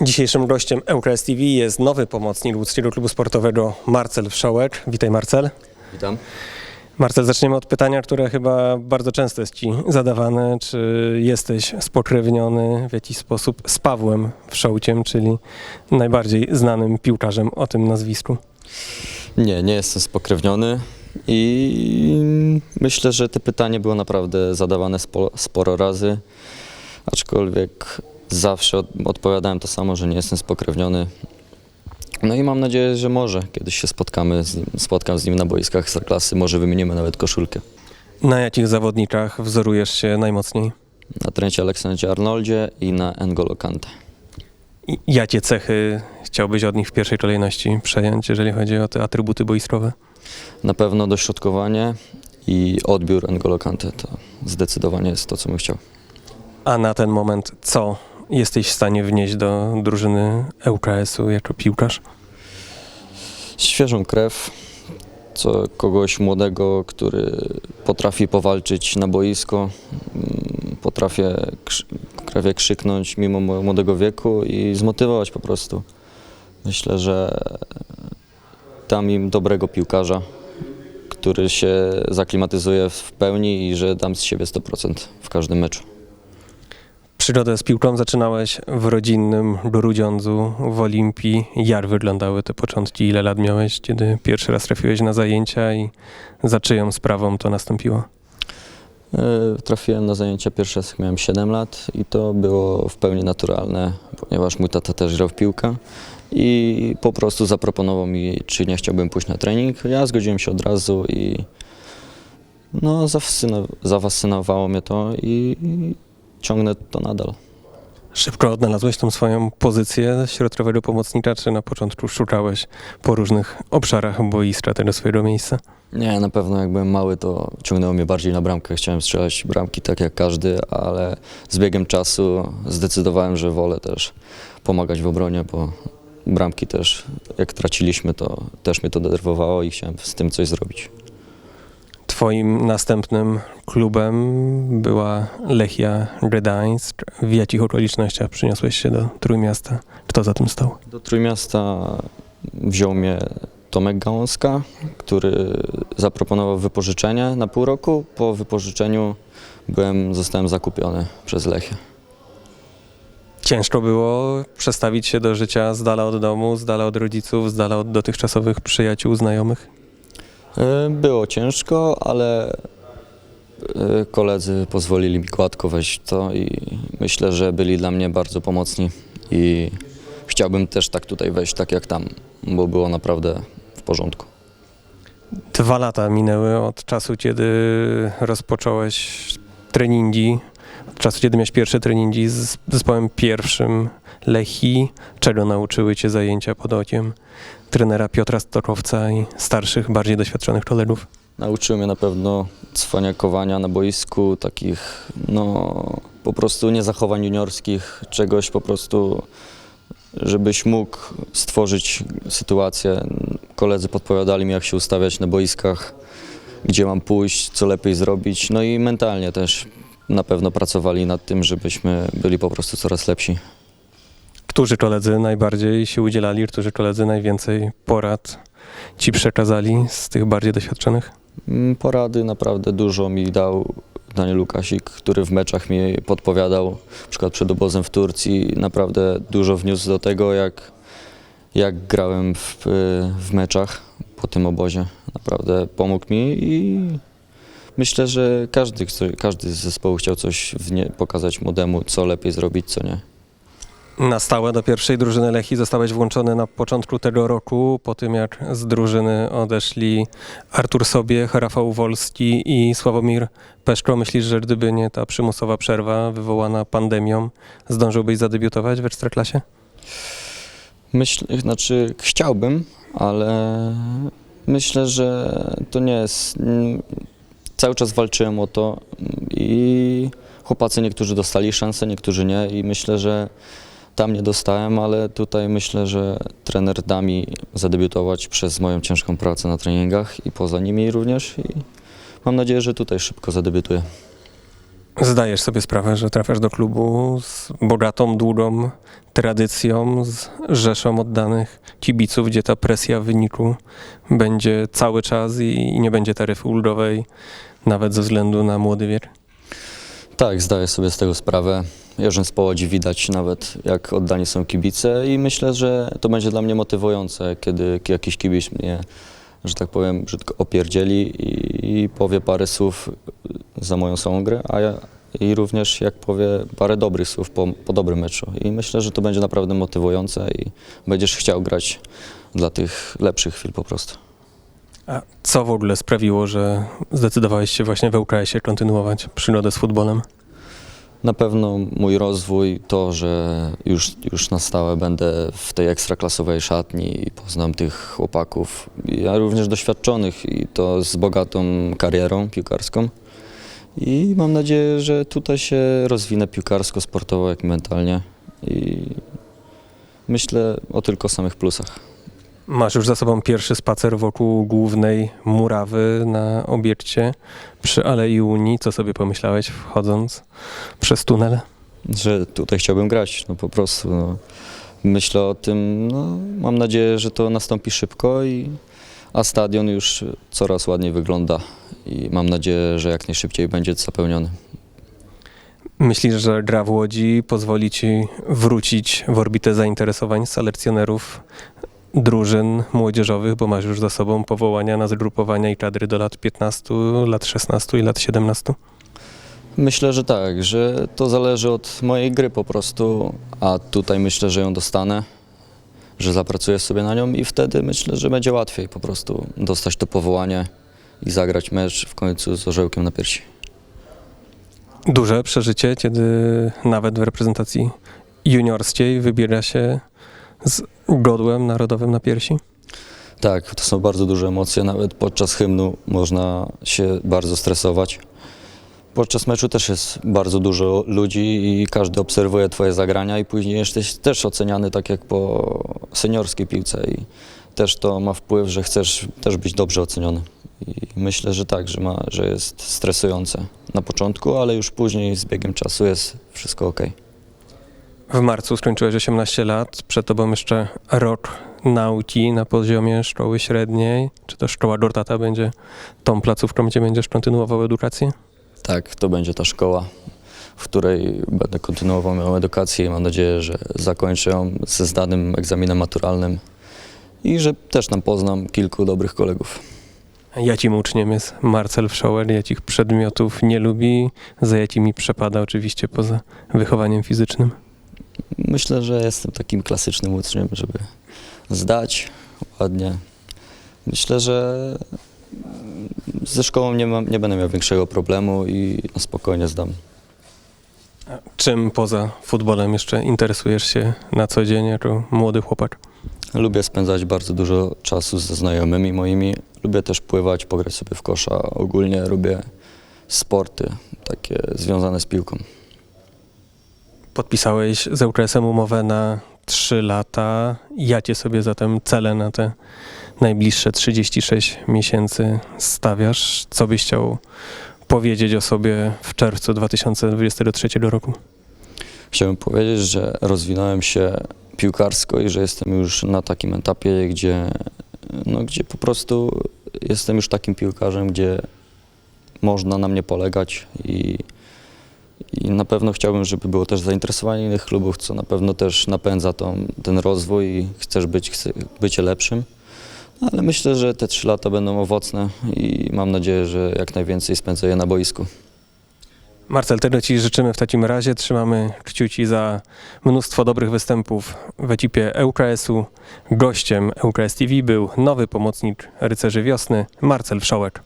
Dzisiejszym gościem ŁKS TV jest nowy pomocnik Łódzkiego Klubu Sportowego Marcel Wszołek. Witaj Marcel. Witam. Marcel, zaczniemy od pytania, które chyba bardzo często jest Ci zadawane. Czy jesteś spokrewniony w jakiś sposób z Pawłem Wszołciem, czyli najbardziej znanym piłkarzem o tym nazwisku? Nie, nie jestem spokrewniony i myślę, że te pytanie było naprawdę zadawane spo, sporo razy, aczkolwiek zawsze od, odpowiadałem to samo, że nie jestem spokrewniony. No i mam nadzieję, że może kiedyś się spotkamy z nim, spotkam z nim na boiskach Ekstraklasy, może wymienimy nawet koszulkę. Na jakich zawodnikach wzorujesz się najmocniej? Na trencie Aleksandrze Arnoldzie i na N'Golo Kante. I jakie cechy chciałbyś od nich w pierwszej kolejności przejąć, jeżeli chodzi o te atrybuty boiskowe? Na pewno dośrodkowanie i odbiór N'Golo Kante to zdecydowanie jest to, co bym chciał. A na ten moment co jesteś w stanie wnieść do drużyny ŁKS-u jako piłkarz? świeżą krew, co kogoś młodego, który potrafi powalczyć na boisko, mm, potrafię potrafię krzyknąć mimo mo- młodego wieku i zmotywować po prostu. Myślę, że dam im dobrego piłkarza, który się zaklimatyzuje w pełni i że dam z siebie 100% w każdym meczu. Przygodę z piłką zaczynałeś w rodzinnym Grudziądzu, w Olimpii. Jak wyglądały te początki? Ile lat miałeś, kiedy pierwszy raz trafiłeś na zajęcia i za czyją sprawą to nastąpiło? E, Trafiłem na zajęcia pierwsze, jak miałem 7 lat i to było w pełni naturalne, ponieważ mój tata też grał w piłkę i po prostu zaproponował mi, czy nie chciałbym pójść na trening. Ja zgodziłem się od razu i no, zafascyno- zafascynowało mnie to i ciągnę to nadal. Szybko odnalazłeś tą swoją pozycję środkowego pomocnika, czy na początku szukałeś po różnych obszarach boiska tego swojego miejsca? Nie, na pewno jak byłem mały, to ciągnęło mnie bardziej na bramkę. Chciałem strzelać bramki tak jak każdy, ale z biegiem czasu zdecydowałem, że wolę też pomagać w obronie, bo bramki też, jak traciliśmy, to też mnie to denerwowało i chciałem z tym coś zrobić. Twoim następnym klubem była Lechia Gdańsk. W jakich okolicznościach przyniosłeś się do Trójmiasta? Kto za tym stał? Do Trójmiasta wziął mnie Tomek Gałązka, który zaproponował wypożyczenie na pół roku. Po wypożyczeniu byłem, zostałem zakupiony przez Lechię. Ciężko było przestawić się do życia z dala od domu, z dala od rodziców, z dala od dotychczasowych przyjaciół, znajomych. E, Było ciężko, ale koledzy pozwolili mi gładko wejść w to i myślę, że byli dla mnie bardzo pomocni i chciałbym też tak tutaj wejść, tak jak tam, bo było naprawdę w porządku. Dwa lata minęły od czasu, kiedy rozpocząłeś treningi, od czasu, kiedy miałeś pierwsze treningi z zespołem pierwszym Lechii. Czego nauczyły cię zajęcia pod okiem trenera Piotra Stokowca i starszych, bardziej doświadczonych kolegów? Nauczyły mnie na pewno cwaniakowania na boisku, takich no po prostu nie zachowań juniorskich, czegoś po prostu, żebyś mógł stworzyć sytuację. Koledzy podpowiadali mi, jak się ustawiać na boiskach, gdzie mam pójść, co lepiej zrobić, no i mentalnie też na pewno pracowali nad tym, żebyśmy byli po prostu coraz lepsi. Którzy koledzy najbardziej się udzielali, którzy koledzy najwięcej porad ci przekazali z tych bardziej doświadczonych? Mm, Porady naprawdę dużo mi dał Daniel Lukasik, który w meczach mi podpowiadał, na przykład przed obozem w Turcji, naprawdę dużo wniósł do tego, jak, jak grałem w, w meczach po tym obozie. Naprawdę pomógł mi i myślę, że każdy, każdy z zespołu chciał coś nie, pokazać młodemu, co lepiej zrobić, co nie. Na stałe do pierwszej drużyny Lechii zostałeś włączony na początku tego roku, po tym jak z drużyny odeszli Artur Sobiech, Rafał Wolski i Sławomir Peszko. Myślisz, że gdyby nie ta przymusowa przerwa wywołana pandemią, zdążyłbyś zadebiutować w Ekstraklasie? Myślę, znaczy chciałbym, ale myślę, że to nie jest. mm, Cały czas walczyłem o to i chłopacy niektórzy dostali szansę, niektórzy nie i myślę, że tam nie dostałem, ale tutaj myślę, że trener da mi zadebiutować przez moją ciężką pracę na treningach i poza nimi również i mam nadzieję, że tutaj szybko zadebiutuję. Zdajesz sobie sprawę, że trafiasz do klubu z bogatą, długą tradycją, z rzeszą oddanych kibiców, gdzie ta presja wyniku będzie cały czas i, i nie będzie taryfy ulgowej, nawet ze względu na młody wiek. Tak, zdaję sobie z tego sprawę. Jeżdżąc po Łodzi widać nawet, jak oddani są kibice i myślę, że to będzie dla mnie motywujące, kiedy jakiś kibic mnie, że tak powiem, brzydko opierdzieli i, i powie parę słów za moją samą grę, a ja i również jak powie parę dobrych słów po, po dobrym meczu. I myślę, że to będzie naprawdę motywujące i będziesz chciał grać dla tych lepszych chwil po prostu. A co w ogóle sprawiło, że zdecydowałeś się właśnie w ŁKS-ie kontynuować przygodę z futbolem? Na pewno mój rozwój, to, że już, już na stałe będę w tej ekstraklasowej szatni i poznam tych chłopaków, ja również doświadczonych i to z bogatą karierą piłkarską. I mam nadzieję, że tutaj się rozwinę piłkarsko, sportowo, jak i mentalnie. I myślę o tylko samych plusach. Masz już za sobą pierwszy spacer wokół głównej murawy na obiekcie przy Alei Unii. Co sobie pomyślałeś wchodząc przez tunel? że tutaj chciałbym grać, no po prostu. No. Myślę o tym, no, mam nadzieję, że to nastąpi szybko, i, a stadion już coraz ładniej wygląda i mam nadzieję, że jak najszybciej będzie zapełniony. Myślisz, że gra w Łodzi pozwoli ci wrócić w orbitę zainteresowań selekcjonerów drużyn młodzieżowych, bo masz już za sobą powołania na zgrupowania i kadry do lat 15, lat 16 i lat 17? Myślę, że tak, że to zależy od mojej gry po prostu, a tutaj myślę, że ją dostanę, że zapracuję sobie na nią i wtedy myślę, że będzie łatwiej po prostu dostać to powołanie i zagrać mecz w końcu z orzełkiem na piersi. Duże przeżycie, kiedy nawet w reprezentacji juniorskiej wybiera się z godłem narodowym na piersi? Tak, to są bardzo duże emocje. Nawet podczas hymnu można się bardzo stresować. Podczas meczu też jest bardzo dużo ludzi i każdy obserwuje Twoje zagrania i później jesteś też oceniany tak jak po seniorskiej piłce i też to ma wpływ, że chcesz też być dobrze oceniony. I myślę, że tak, że, ma, że jest stresujące na początku, ale już później z biegiem czasu jest wszystko ok. W marcu skończyłeś 18 lat, przed tobą jeszcze rok nauki na poziomie szkoły średniej. Czy to szkoła Gortata będzie tą placówką, gdzie będziesz kontynuował edukację? Tak, to będzie ta szkoła, w której będę kontynuował moją edukację i mam nadzieję, że zakończę ją ze zdanym egzaminem maturalnym i że też tam poznam kilku dobrych kolegów. Jacim uczniem jest Marcel Wszołer, jacich przedmiotów nie lubi, za jacimi przepada oczywiście poza wychowaniem fizycznym. Myślę, że jestem takim klasycznym uczniem, żeby zdać ładnie. Myślę, że ze szkołą nie, mam, nie będę miał większego problemu i na spokojnie zdam. Czym poza futbolem jeszcze interesujesz się na co dzień jako młody chłopak? Lubię spędzać bardzo dużo czasu ze znajomymi moimi. Lubię też pływać, pograć sobie w kosza. Ogólnie lubię sporty takie związane z piłką. Podpisałeś z ŁKS-em umowę na 3 lata. Jakie sobie zatem cele na te najbliższe 36 miesięcy stawiasz? Co byś chciał powiedzieć o sobie w czerwcu 2023 roku? Chciałbym powiedzieć, że rozwinąłem się piłkarsko i że jestem już na takim etapie, gdzie, no, gdzie po prostu jestem już takim piłkarzem, gdzie można na mnie polegać i, i na pewno chciałbym, żeby było też zainteresowanie innych klubów, co na pewno też napędza tą, ten rozwój i chcesz być bycie lepszym. Ale myślę, że te trzy lata będą owocne i mam nadzieję, że jak najwięcej spędzę je na boisku. Marcel, tego Ci życzymy w takim razie. Trzymamy kciuki za mnóstwo dobrych występów w ekipie ŁKS-u. Gościem ŁKS TV był nowy pomocnik rycerzy wiosny Marcel Wszołek.